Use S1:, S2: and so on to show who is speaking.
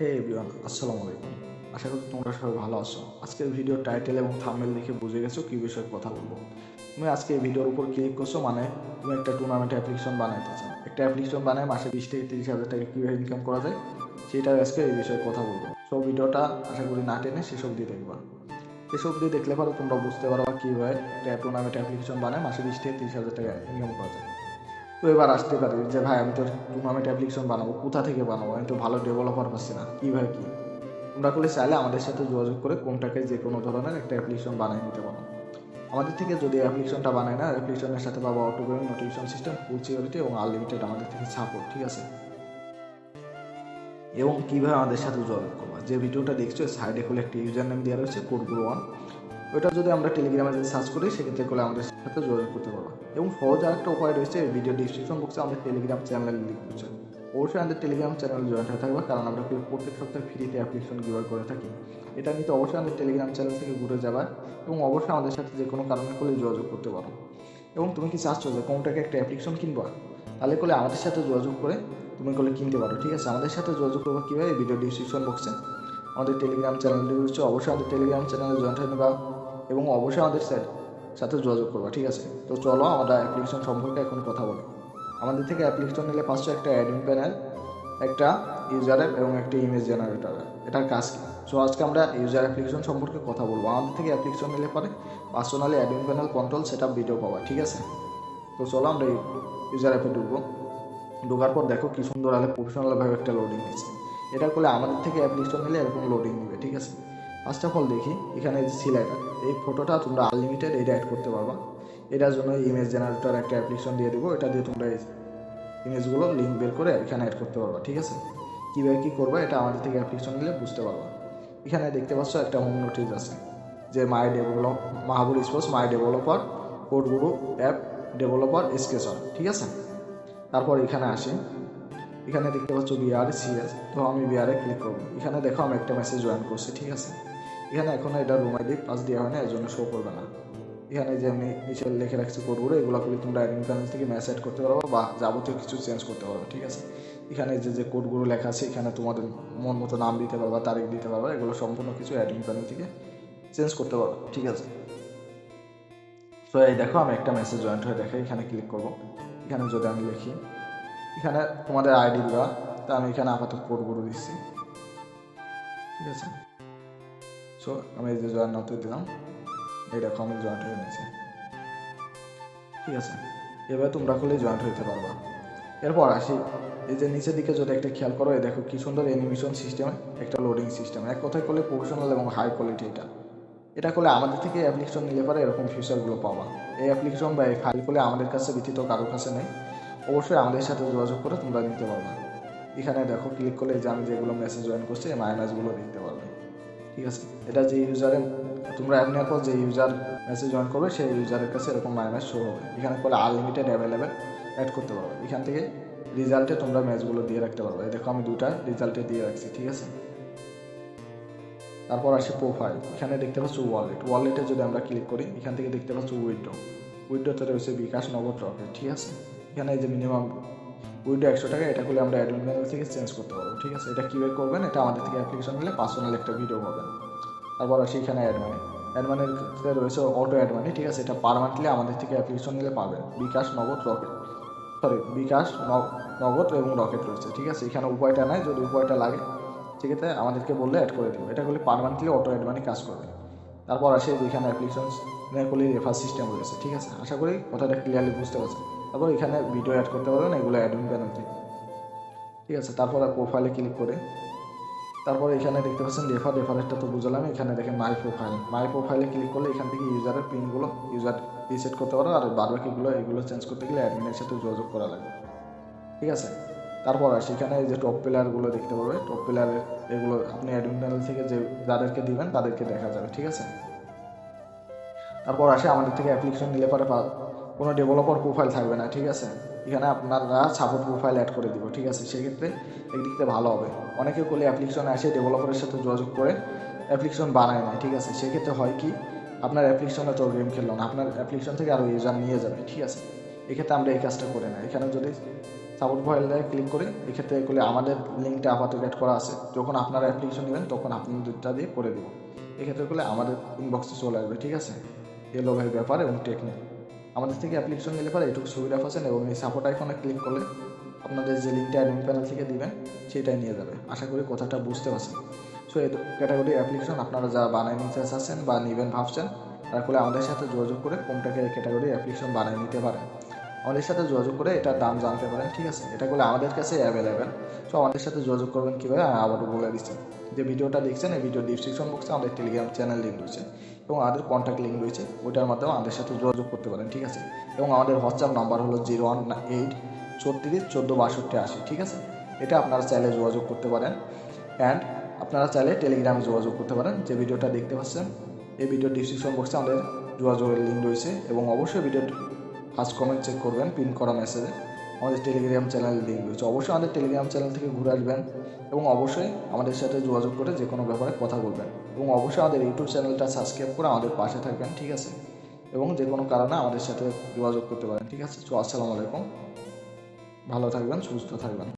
S1: হে everyone আসসালামু আলাইকুম। আশা করি তোমরা সবাই ভালো আছো। আজকের ভিডিও টাইটেল এবং থাম্বনেল দেখে বুঝে গেছো কী বিষয়ে কথা বলব। তুমি আজকে এই ভিডিওর উপর ক্লিক করছ মানে তুমি একটা টুর্নামেন্ট অ্যাপ্লিকেশন বানাইতে চাও একটা অ্যাপ্লিকেশন বানায় মাসে বিশ থেকে তিরিশ হাজার টাকা কীভাবে ইনকাম করা যায় সেটা আজকে এই বিষয়ে কথা বলব। সব ভিডিওটা আশা করি না টেনে সেসব দিয়ে দেখবা। এসব দিয়ে দেখলে পরে তোমরা বুঝতে পারবা কীভাবে একটা টুর্নামেন্ট অ্যাপ্লিকেশন বানায় মাসে বিশ থেকে তিরিশ হাজার টাকা ইনকাম করা যায়। তো এবার আসতে পারি যে, ভাই, আমি তো টুর্নামেন্ট অ্যাপ্লিকেশন বানাবো। কোথা থেকে বানাবো? আমি তো ভালো ডেভেলপার পাচ্ছি না। কীভাবে কী? তোমরা করলে চাইলে আমাদের সাথে যোগাযোগ করে কোনটাকে যে কোনো ধরনের একটা অ্যাপ্লিকেশন বানিয়ে নিতে পারো। আমাদের থেকে যদি অ্যাপ্লিকেশনটা বানায় না অ্যাপ্লিকেশনের সাথে পাবো auto notification system full security এবং আনলিমিটেড আমাদের থেকে সাপোর্ট ঠিক আছে? এবং কীভাবে আমাদের সাথে যোগাযোগ করব? যে ভিডিওটা দেখছ সাইডে খুলে একটা ইউজার নেম দেওয়া রয়েছে কোডগুলো ওয়ান ওইটা যদি আমরা টেলিগ্রামে যদি সার্চ করি, সেক্ষেত্রে করলে আমাদের সাথে যোগাযোগ করতে পারব। এবং সহজ আরেকটা উপায় রয়েছে ভিডিও ডিসক্রিপশন বক্সে আমাদের টেলিগ্রাম চ্যানেল লিঙ্ক রয়েছে। অবশ্যই আমাদের টেলিগ্রাম চ্যানেল জয়েন হয়ে থাকবে কারণ আমরা প্রত্যেক সপ্তাহে ফ্রিতে অ্যাপ্লিকেশন গিভার করে থাকি। এটা নিতে অবশ্যই আমাদের টেলিগ্রাম চ্যানেল থেকে ঘুরে যাবা এবং অবশ্যই আমাদের সাথে যে কোনো কারণে করলে যোগাযোগ করতে পারো। এবং তুমি কি চাচ্ছ যে কোনটাকে একটা অ্যাপ্লিকেশন কিনবা? তাহলে করলে আমাদের সাথে যোগাযোগ করে তুমি করলে কিনতে পারো, ঠিক আছে? আমাদের সাথে যোগাযোগ করব কীভাবে? ভিডিও ডিসক্রিপশন বক্সে আমাদের টেলিগ্রাম চ্যানেলটি রয়েছে, অবশ্যই আমাদের টেলিগ্রাম চ্যানেলে জয়েন হয়ে নেবা। এবং অবশ্যই আমাদের স্যার সাথে যোগাযোগ করবা, ঠিক আছে? তো চলো আমরা অ্যাপ্লিকেশন সম্পর্কে এখন কথা বলি। আমাদের থেকে অ্যাপ্লিকেশন নিলে পাঁচশো একটা অ্যাডমিন প্যানেল একটা ইউজার অ্যাপ এবং একটা ইমেজ জেনারেটর এটার কাজ কি? সো আজকে আমরা ইউজার অ্যাপ্লিকেশন সম্পর্কে কথা বলব। আমাদের থেকে অ্যাপ্লিকেশন নিলে পরে personally admin panel control set video পাওয়া ঠিক আছে? তো চলো আমরা ইউজার অ্যাপে ঢুকবো। ঢোকার পর দেখো কি সুন্দর আলে প্রফেশনালভাবে একটা লোডিং নিচ্ছে এটা করলে আমাদের থেকে অ্যাপ্লিকেশন নিলে এরকম লোডিং নেবে, ঠিক আছে? ফার্স্ট অফ অল দেখি, এখানে যে সিলাইটার এই ফটোটা তোমরা আনলিমিটেড এটা অ্যাড করতে পারবা। এটার জন্য ইমেজ জেনারেটর একটা অ্যাপ্লিকেশন দিয়ে দেবো, এটা দিয়ে তোমরা এই ইমেজগুলো লিঙ্ক বের করে এখানে অ্যাড করতে পারবা, ঠিক আছে? কীভাবে কী করবা, এটা আমাদের থেকে অ্যাপ্লিকেশন নিলে বুঝতে পারবা। এখানে দেখতে পাচ্ছ একটা হোম নোটিস আছে, যে my develop Mahabur sports my developer code guru app developer স্কেচর ঠিক আছে? তারপর এখানে আসি। এখানে দেখতে পাচ্ছ বিআর সিএস তো আমি বিআরে ক্লিক করব। এখানে দেখো আমি একটা মেসেজ জয়েন করছি, ঠিক আছে? এখানে এখন এটা রুম আইডি পাস দেওয়া হয় না, এর জন্য শো করবে না। এখানে যে আমি নিচে লিখে রাখছি কোডগুলো এগুলো করে তোমরা অ্যাডমিন প্যানেল থেকে মেসেজ করতে পারব বা যাবতীয় কিছু চেঞ্জ করতে পারবে, ঠিক আছে? এখানে যে যে কোডগুলো লেখা আছে, এখানে তোমাদের মন মতো নাম দিতে পারবা, তারিখ দিতে পারবা, এগুলো সম্পূর্ণ কিছু অ্যাডমিন প্যানেল থেকে চেঞ্জ করতে পারব, ঠিক আছে? তো এই দেখো, আমি একটা মেসেজ জয়েন্ট হয়ে দেখে এখানে ক্লিক করব। এখানে যদি আমি লিখি, এখানে তোমাদের আইডি দেওয়া তা আমি এখানে আপাতত কোডগুলো দিচ্ছি, ঠিক আছে? সো আমি যে জয়েন নতে দিলাম। এই দেখো আমি জয়েন্ট হয়ে নিয়েছি ঠিক আছে? এবার তোমরা খুলে জয়েন্ট হইতে পারবা। এরপর আসি। এই যে নিচের দিকে যদি একটা খেয়াল করো, এই দেখো কি সুন্দর অ্যানিমেশন সিস্টেম একটা লোডিং সিস্টেম এক কথায় করলে প্রফেশনাল এবং হাই কোয়ালিটি এটা। এটা করলে আমাদের থেকে অ্যাপ্লিকেশন নিলে পরে এরকম ফিচারগুলো পাবা। এই অ্যাপ্লিকেশন বা এই ফাইল করলে আমাদের কাছে ব্যতীত কারোর কাছে নেই। অবশ্যই আমাদের সাথে যোগাযোগ করে তোমরা নিতে পারবা। এখানে দেখো ক্লিক করলে যে আমি যেগুলো মেসেজ জয়েন করছি, এই মাইনাসগুলো দেখতে পারবে। ঠিক আছে? এটা যে ইউজারের তোমরা অ্যাড নেওয়ার পর যে ইউজার মেসেজ জয়েন করবে, সেই ইউজারের কাছে এরকম মাইনাস শো হবে। এখানে করলে আনলিমিটেড অ্যাভেলেবেল অ্যাড করতে পারবে। এখান থেকে রেজাল্টে তোমরা ম্যাচগুলো দিয়ে রাখতে পারবে। দেখো আমি দুটা রেজাল্টে দিয়ে রাখছি, ঠিক আছে? তারপর আসে প্রোফাইল এখানে দেখতে পাচ্ছ ওয়ালেট ওয়ালেটে যদি আমরা ক্লিক করি, এখান থেকে দেখতে পাচ্ছ উইডো উইডোতে রয়েছে বিকাশ নগদ রকেট ঠিক আছে? এখানে যে মিনিমাম উইডো একশো টাকা, এটা করলে আমরা অ্যাডমিন প্যানেল থেকে চেঞ্জ করতে পারব, ঠিক আছে? এটা কীভাবে করবেন? এটা আমাদের থেকে অ্যাপ্লিকেশন নিলে পার্সোনাল একটা ভিডিও পাবেন। তারপর আসি এখানে অ্যাডমানি অ্যাডমানের রয়েছে অটো অ্যাডমানি ঠিক আছে? এটা পারমানেন্টলি আমাদের থেকে অ্যাপ্লিকেশন নিলে পাবেন। বিকাশ, নগদ রকেট সরি বিকাশ নগদ এবং রকেট রয়েছে, ঠিক আছে? এখানে উপায়টা নাই, যদি উপায়টা লাগে, ঠিক সেক্ষেত্রে আমাদেরকে বললে অ্যাড করে দেবো। এটা করলে পারমানেন্টলি অটো অ্যাডমানি কাজ করবে। তারপর আসে যেখানে অ্যাপ্লিকেশন করলে রেফার সিস্টেম রয়েছে, ঠিক আছে? আশা করি কথাটা ক্লিয়ারলি বুঝতে পারছেন। তারপর এখানে ভিডিও অ্যাড করতে পারবেন, এগুলো অ্যাডমিন প্যানেল থেকে ঠিক আছে, তারপর প্রোফাইলে ক্লিক করে। তারপর এখানে দেখতে পাচ্ছেন রেফার রেফারেরটা তো বুঝলাম, এখানে দেখেন মাই প্রোফাইল মাই প্রোফাইলে ক্লিক করলে এখান থেকে ইউজারের পিনগুলো ইউজার রিসেট করতে পারো আর বাদবাকিগুলো এগুলো চেঞ্জ করতে গেলে অ্যাডমিনের সাথে যোগাযোগ করা লাগবে। ঠিক আছে, তারপর আসি এখানে যে টপ প্লেয়ারগুলো দেখতে পারবে টপ প্লেয়ারের এগুলো আপনি অ্যাডমিন প্যানেল থেকে যে, যাদেরকে দিবেন, তাদেরকে দেখা যাবে, ঠিক আছে? তারপর আসে আমাদের থেকে অ্যাপ্লিকেশন নিলে পরে কোনো ডেভেলপার প্রোফাইল থাকবে না, ঠিক আছে? এখানে আপনারা সাপোর্ট প্রোফাইল অ্যাড করে দিব, ঠিক আছে? সেক্ষেত্রে একদিক থেকে ভালো হবে। অনেকে করলে অ্যাপ্লিকেশন আসে ডেভেলপারের সাথে যোগাযোগ করে অ্যাপ্লিকেশন বানায় না ঠিক আছে? সেক্ষেত্রে হয় কি, আপনার অ্যাপ্লিকেশনে তো গেম খেললো না, আপনার অ্যাপ্লিকেশন থেকে আরও ইউজার নিয়ে যাবে, ঠিক আছে? এক্ষেত্রে আমরা এই কাজটা করে না এখানে যদি সাপোর্ট ফাইলে ক্লিক করে, এক্ষেত্রে করলে আমাদের লিঙ্কটা আপাতত অ্যাড করা আছে। যখন আপনারা অ্যাপ্লিকেশন নেবেন, তখন আপনাদেরটা দিয়ে করে দেবো। এক্ষেত্রে করলে আমাদের ইনবক্সে চলে আসবে, ঠিক আছে? এলো ভাই ব্যাপার এবং টেকনিক আমাদের থেকে অ্যাপ্লিকেশন নিলে পরে এটুকু সুবিধা পাচ্ছেন এবং এই সাপোর্ট আইকনে ক্লিক করলে আপনাদের যে লিঙ্কটা অ্যাডমিন প্যানেল থেকে দিবেন, সেটাই নিয়ে যাবে। আশা করি কথাটা বুঝতে পারছেন। সো এই ক্যাটাগরি অ্যাপ্লিকেশন আপনারা যারা বানায় নিতে চাচ্ছেন বা নেবেন ভাবছেন, তার ফলে আমাদের সাথে যোগাযোগ করে কোনটাকে ক্যাটাগরি অ্যাপ্লিকেশন বানিয়ে নিতে পারেন আমাদের সাথে যোগাযোগ করে এটার দাম জানতে পারেন, ঠিক আছে? এটা করলে আমাদের কাছে অ্যাভেলেবেল সো আমাদের সাথে যোগাযোগ করবেন কীভাবে? আবারও বলে দিচ্ছি। যে ভিডিওটা দেখছেন, এই ভিডিও ডিসক্রিপশন বক্সে আমাদের টেলিগ্রাম চ্যানেল লিঙ্ক রয়েছে। এবং আমাদের কন্ট্যাক্ট লিঙ্ক রয়েছে, ওইটার মাধ্যমে আমাদের সাথে যোগাযোগ করতে পারেন, ঠিক আছে? এবং আমাদের হোয়াটসঅ্যাপ নাম্বার হলো জিরো ওয়ান এইট ছত্রিশ চোদ্দ বাষট্টি আশি, ঠিক আছে? এটা আপনারা চাইলে যোগাযোগ করতে পারেন। অ্যান্ড আপনারা চাইলে টেলিগ্রামে যোগাযোগ করতে পারেন, যে ভিডিওটা দেখতে পাচ্ছেন, এই ভিডিও ডিসক্রিপশন বক্সে আমাদের যোগাযোগের লিঙ্ক রয়েছে এবং অবশ্যই ভিডিও ফার্স্ট কমেন্ট চেক করবেন পিন করা মেসেজে আমাদের টেলিগ্রাম চ্যানেল লিঙ্ক রয়েছে, অবশ্যই আমাদের টেলিগ্রাম চ্যানেল থেকে ঘুরে আসবেন এবং অবশ্যই আমাদের সাথে যোগাযোগ করে যে কোনো ব্যাপারে কথা বলবেন এবং অবশ্যই আমাদের ইউটিউব চ্যানেলটা সাবস্ক্রাইব করে আমাদের পাশে থাকবেন, ঠিক আছে? এবং যে কোনো কারণে আমাদের সাথে যোগাযোগ করতে পারেন, ঠিক আছে? তো আসসালামু আলাইকুম। ভালো থাকবেন, সুস্থ থাকবেন।